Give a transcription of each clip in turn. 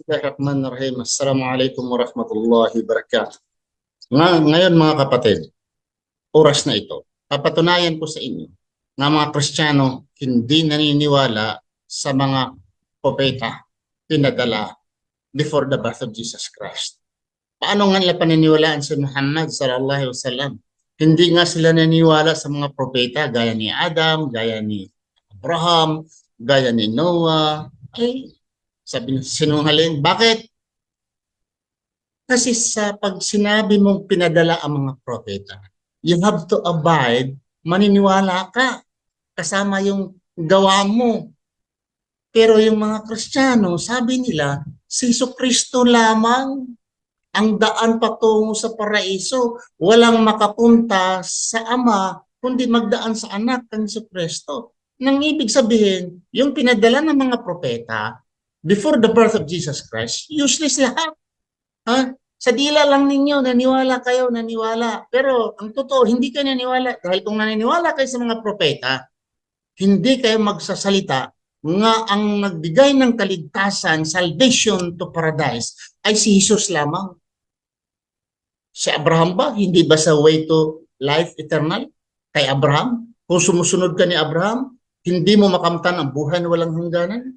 Bismillahirrahmanirrahim. Assalamualaikum warahmatullahi wabarakatuh. Nga, ngayon mga kapatid, oras na ito, papatunayan ko sa inyo na mga Kristiyano hindi naniniwala sa mga propeta pinadala before the birth of Jesus Christ. Paano nga nila paniniwalaan si Muhammad sallallahu alaihi wasallam? Hindi nga sila naniniwala sa mga propeta gaya ni Adam, gaya ni Abraham, gaya ni Noah. Ay, sabi niya, sinungaling. Bakit? Kasi sa pag sinabi mong pinadala ang mga propeta, you have to abide, maniniwala ka. Kasama yung gawa mo. Pero yung mga Kristiyano, sabi nila, si Kristo lamang ang daan patungo sa paraiso. Walang makapunta sa Ama, kundi magdaan sa anak ng Kristo. Nang ibig sabihin, yung pinadala ng mga propeta, before the birth of Jesus Christ, useless lahat. Ha? Sa dila lang ninyo, naniwala kayo, naniwala. Pero ang totoo, hindi kayo naniwala. Dahil kung naniniwala kayo sa mga propeta, hindi kayo magsasalita nga ang nagbigay ng kaligtasan, salvation to paradise, ay si Jesus lamang. Si Abraham ba? Hindi ba sa way to life eternal? Kay Abraham? Kung sumusunod ka ni Abraham, hindi mo makamtan ang buhay na walang hangganan?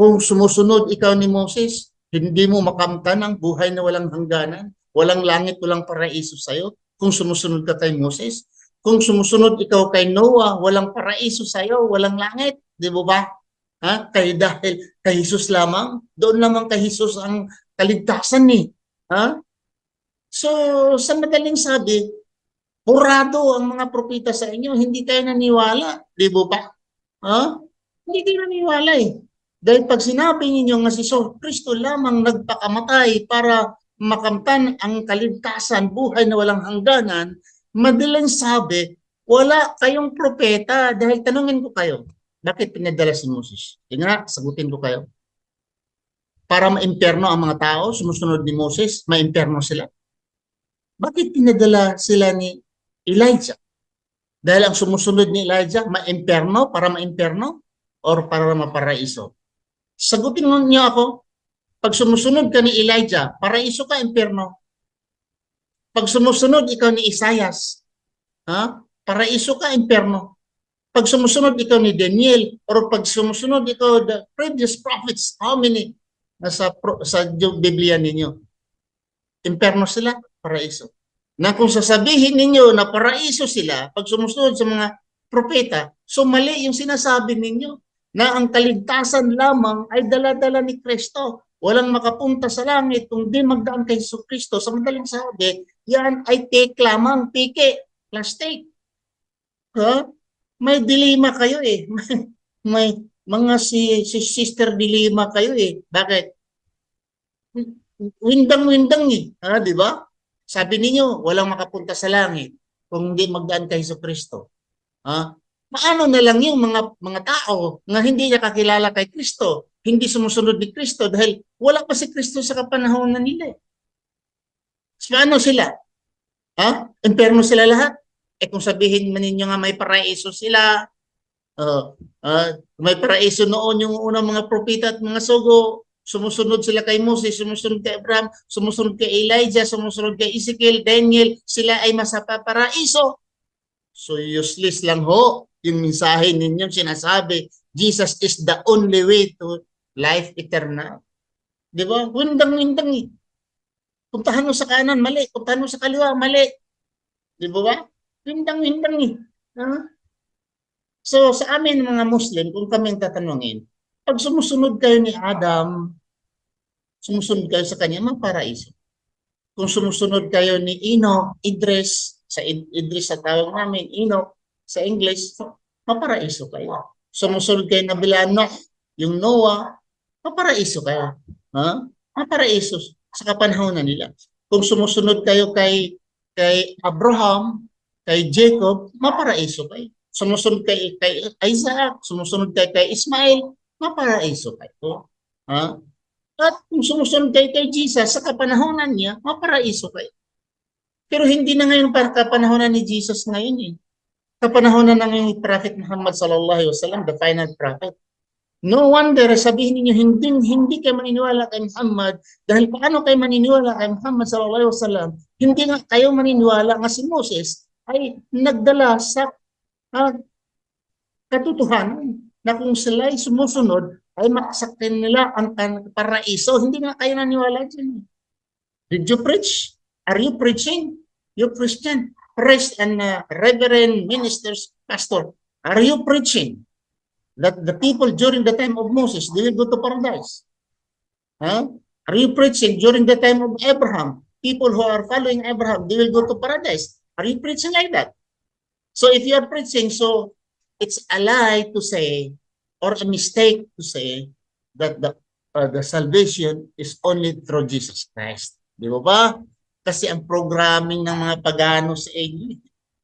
Kung sumusunod ikaw ni Moses, hindi mo makamtan ang buhay na walang hangganan? Walang langit, walang paraiso sa'yo? Kung sumusunod ka kay Moses? Kung sumusunod ikaw kay Noah, walang paraiso sa'yo, walang langit. Di ba ba? Ha? Kay dahil kay Jesus lamang, doon lamang kay Jesus ang kaligtasan ni. Ha? So, sa madaling sabi, purado ang mga propeta sa inyo, hindi kayo naniwala. Di ba ba? Ha? Hindi kayo naniwala eh. Dahil pag sinabi ninyo nga si So Kristo lamang nagpakamatay para makamtan ang kaligtasan, buhay na walang hangganan, madaling sabi, wala kayong propeta. Dahil tanungin ko kayo, bakit pinadala si Moses? Tingnan, sagutin ko kayo. Para ma-imperno ang mga tao, sumusunod ni Moses, ma-imperno sila. Bakit pinadala sila ni Elijah? Dahil ang sumusunod ni Elijah, ma-imperno, para ma-imperno, or para maparaiso? Sagutin niyo ako, pag sumusunod ka ni Elijah, paraiso ka, imperno. Pag sumusunod ikaw ni Isaias, ha? paraiso ka, imperno. Pag sumusunod ikaw ni Daniel, or pag sumusunod ikaw the previous prophets, how many nasa sa Biblia ninyo? Imperno sila, paraiso. Na kung sasabihin ninyo na paraiso sila, pag sumusunod sa mga propeta, so mali yung sinasabi ninyo na ang kaligtasan lamang ay dala-dala ni Kristo. Walang makapunta sa langit kung di magdaan kay Jesus Kristo. Sa madaling sabi, yan ay take lamang, pike, plastic. Ha? May dilema kayo eh. May, may mga si, si sister dilema kayo eh. Bakit? Windang-windang eh. Ha, di ba? Sabi ninyo, walang makapunta sa langit kung hindi magdaan kay Jesus Kristo. Ha? Paano na lang yung mga mga tao na hindi nakakilala kay Kristo, hindi sumusunod ni Kristo dahil wala pa si Kristo sa kapanahonan nila. So, paano sila? Ha? Imperno sila lahat? Eh kung sabihin man ninyo nga may paraiso sila, uh, uh, may paraiso noon yung unang mga propeta at mga sugo, sumusunod sila kay Moses, sumusunod kay Abraham, sumusunod kay Elijah, sumusunod kay Ezekiel, Daniel, sila ay masapaparaiso. So useless lang ho yung mensahe ninyo sinasabi, Jesus is the only way to life eternal. Di ba? Windang-windang eh. Puntahan mo sa kanan, mali. Puntahan mo sa kaliwa, mali. Di ba ba? Windang-windang eh. Ha? So sa amin mga Muslim, kung kaming tatanungin, pag sumusunod kayo ni Adam, sumusunod kayo sa kanya, maparaiso. Kung sumusunod kayo ni Ino, Idris, sa Id- Idris sa tawag namin, Ino, sa English, maparaiso kayo. Sumusunod kayo na Bilano, yung Noah, maparaiso kayo. Ha? Maparaiso sa kapanahonan nila. Kung sumusunod kayo kay kay Abraham, kay Jacob, maparaiso kayo. Sumusunod kay, kay Isaac, sumusunod kay, kay Ismail, maparaiso kayo. Ha? At kung sumusunod kayo kay Jesus sa kapanahonan niya, maparaiso kayo. Pero hindi na ngayon para kapanahonan ni Jesus ngayon eh. Kapanahonan ng yung Prophet Muhammad sallallahu alaihi wasallam, the final prophet. No wonder, sabihin ninyo, hindi, hindi kayo maniniwala kay Muhammad dahil paano kayo maniniwala kay Muhammad sallallahu alaihi wasallam? Hindi nga kayo maniniwala nga si Moses ay nagdala sa ah, katotohanan na kung sila ay sumusunod ay makasakin nila ang paraiso. Hindi nga kayo naniwala dyan. Did you preach? Are you preaching? You Christian, priest and uh, reverend ministers, pastor, are you preaching that the people during the time of Moses, they will go to paradise? Huh? Are you preaching during the time of Abraham, people who are following Abraham, they will go to paradise? Are you preaching like that? So if you are preaching, so it's a lie to say or a mistake to say that the uh, the salvation is only through Jesus Christ. Di ba ba? Kasi ang programming ng mga pagano sa inyo,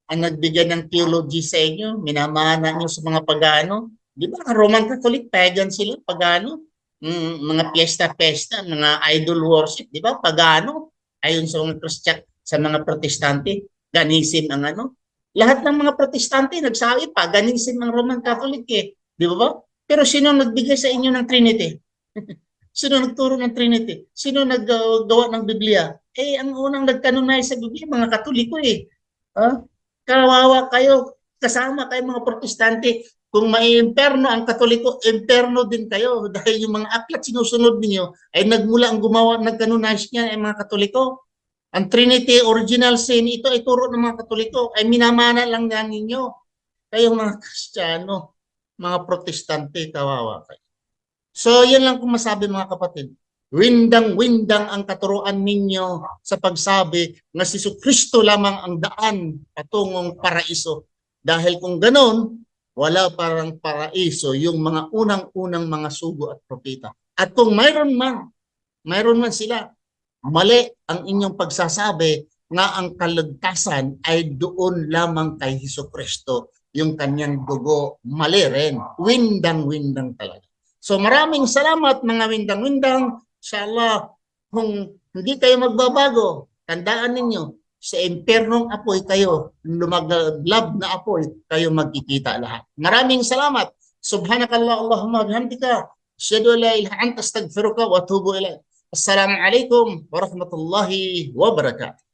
ang nagbigay ng theology sa inyo, minamana nyo sa mga pagano. Di ba? Roman Catholic, pagan sila, pagano. Mm, mga piyesta-pesta, mga idol worship, di ba? Pagano. Ayon sa mga Christian, sa mga protestante, ganisim ang ano. Lahat ng mga protestante nagsabi, paganism ang Roman Catholic eh. Di ba ba? Pero sino nagbigay sa inyo ng Trinity? sino nagturo ng Trinity? Sino naggawa ng Biblia? Eh, ang unang nagkanonize sa Biblia, mga Katoliko eh. Ha? Kawawa kayo, kasama kayo mga protestante. Kung may imperno ang Katoliko, imperno din kayo. Dahil yung mga aklat sinusunod ninyo ay nagmula ang gumawa, nagkanonize niya ay mga Katoliko. Ang Trinity, original sin, ito ay turo ng mga Katoliko. Ay minamana lang yan ninyo. Kayo mga Kristiyano, mga protestante, kawawa kayo. So, yan lang kung masabi mga kapatid. Windang-windang ang katuruan ninyo sa pagsabi na si Kristo lamang ang daan patungong paraiso. Dahil kung ganon, wala parang paraiso yung mga unang-unang mga sugo at propeta. At kung mayroon man, mayroon man sila, mali ang inyong pagsasabi na ang kaligtasan ay doon lamang kay Hesus Kristo, yung kanyang dugo, mali rin. Windang-windang talaga. So maraming salamat mga windang-windang. Inshallah, kung hindi kayo magbabago, tandaan ninyo, sa impernong apoy kayo, lumaglab na apoy, kayo magkikita lahat. Maraming salamat. Subhanakallah Allahumma bihamdika. Asyhadu an la ilaha anta astaghfiruka wa atubu ilaik. Assalamu alaikum warahmatullahi wabarakatuh.